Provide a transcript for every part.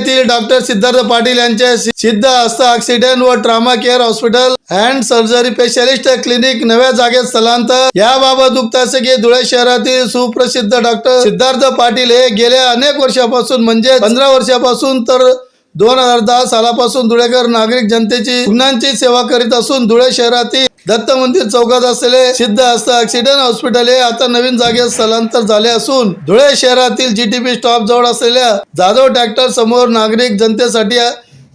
Patil doctor Siddharth Patil यांच्या सिद्ध Hast accident व trauma care hospital and surgery specialist clinic नव्या जागेत स्थलांतर. याबाबत उक्त की धुळे शहरातील सुप्रसिद्ध डॉक्टर सिद्धार्थ पाटील हे गेल्या अनेक वर्षापासून म्हणजे पंधरा वर्षापासून तर दोन हजार दहा सालापासून धुळेकर नागरिक जनतेची रुग्णांची सेवा करीत असून धुळे शहरातील दत्त मंदिर चौकात असलेले सिद्ध हस्त ऍक्सिडेंट हॉस्पिटल हे आता नवीन जागेत स्थलांतर झाले असून धुळे शहरातील जीटीपी स्टॉप जवळ असलेल्या जाधव ट्रॅक्टर समोर नागरिक जनतेसाठी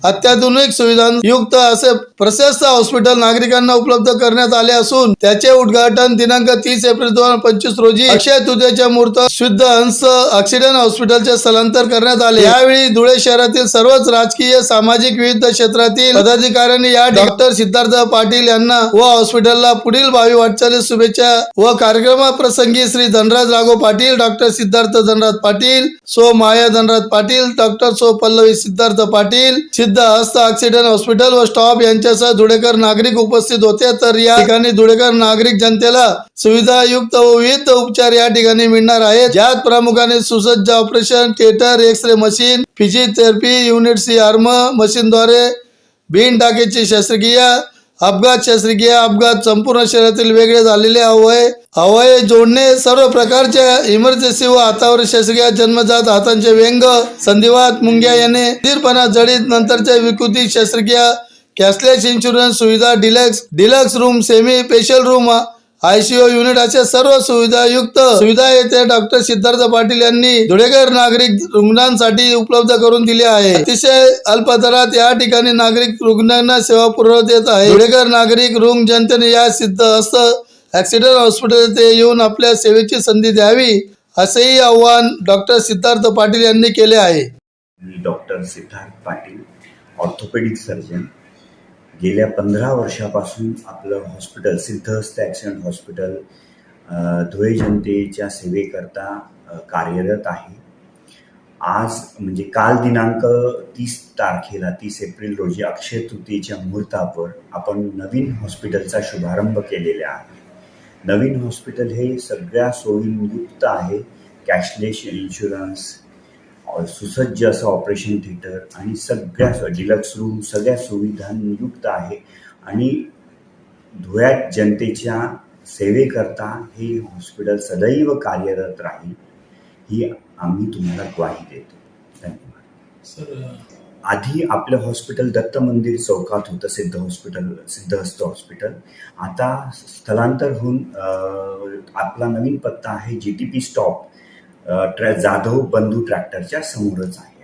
अत्याधुनिक सुविधांयुक्त असे प्रशस्त हॉस्पिटल नागरिकांना उपलब्ध करण्यात आले असून त्याचे उद्घाटन दिनांक तीस एप्रिल दोन हजार पंचवीस रोजी अक्षय तृतीयेच्या मुहूर्त शुद्ध हंस ऑक्सिजन हॉस्पिटलचे स्थलांतर करण्यात आले. यावेळी धुळे शहरातील सर्वच राजकीय सामाजिक विविध क्षेत्रातील पदाधिकाऱ्यांनी या डॉक्टर सिद्धार्थ पाटील यांना व हॉस्पिटलला पुढील भावी वाटचाली शुभेच्छा व कार्यक्रमाप्रसंगी श्री धनराज राघव पाटील डॉक्टर सिद्धार्थ धनराज पाटील सो माया धनराज पाटील डॉक्टर सो पल्लवी सिद्धार्थ पाटील सिद्ध हस्त ऑक्सिडेंट हॉस्पिटल व स्टॉप यांच्यासह धुळेकर नागरिक उपस्थित होते. तर या ठिकाणी धुळेकर नागरिक जनतेला सुविधायुक्त व विविध उपचार या ठिकाणी मिळणार आहेत. ज्यात प्रामुख्याने सुसज्ज operation theatre X ray machine physiotherapy unit C arm मशीनद्वारे बिन टाकेची शस्त्रक्रिया अपघात शस्त्रक्रिया अपघात संपूर्ण शरीरातील वेगळे झालेले अवय अवय जोडणे सर्व प्रकारच्या इमर्जन्सी व हातावर शस्त्रक्रिया जन्मजात हातांचे व्यंग संधिवात मुंग्या येणे स्थिरपणा जडीत नंतरच्या विकृती शस्त्रक्रिया कॅशलेस इन्शुरन्स सुविधा deluxe deluxe room semi special room ICU unit अशा सर्व सुविधायुक्त सुविधा येथे डॉक्टर सिद्धार्थ पाटील यांनी धुळेकर नागरिक रुग्णांसाठी उपलब्ध करून दिली आहे. अतिशय अल्प दरात या ठिकाणी नागरिक रुग्णांना सेवा पुरवत येत आहे. धुळेकर नागरिक रुग्ण जनतेने या सिद्ध हस्त ऍक्सिडेंट हॉस्पिटल येथे येऊन आपल्या सेवेची संधी द्यावी असेही आव्हान डॉक्टर सिद्धार्थ पाटील यांनी केले आहे. मी doctor Siddharth Patil orthopaedic surgeon. गेल्या पंधरा वर्षापासून आपलं hospital Siddhahast accident hospital Dhule जनतेच्या सेवेकरता कार्यरत आहे. आज म्हणजे काल दिनांक तीस तारखेला तीस एप्रिल रोजी अक्षय तृतीयेच्या मुहूर्तावर आपण नवीन हॉस्पिटलचा शुभारंभ केलेला आहे. नवीन हॉस्पिटल हे सगळ्या सोयींयुक्त आहे. कॅशलेस इन्शुरन्स सुसज्ज असं ऑपरेशन थिएटर आणि सगळ्या डिलक्स रूम सगळ्या सुविधांयुक्त आहे. आणि धुळ्यात जनतेच्या सेवेकरता हे हॉस्पिटल सदैव कार्यरत राहील ही आम्ही तुम्हाला ग्वाही देतो. धन्यवाद. आधी आपलं हॉस्पिटल दत्त मंदिर चौकात होतं सिद्ध हॉस्पिटल सिद्धहस्त हॉस्पिटल आता स्थलांतर होऊन आपला नवीन पत्ता आहे जी टी पी स्टॉप ट्रॅ जाधव बंधू ट्रॅक्टरच्या समोरच आहे.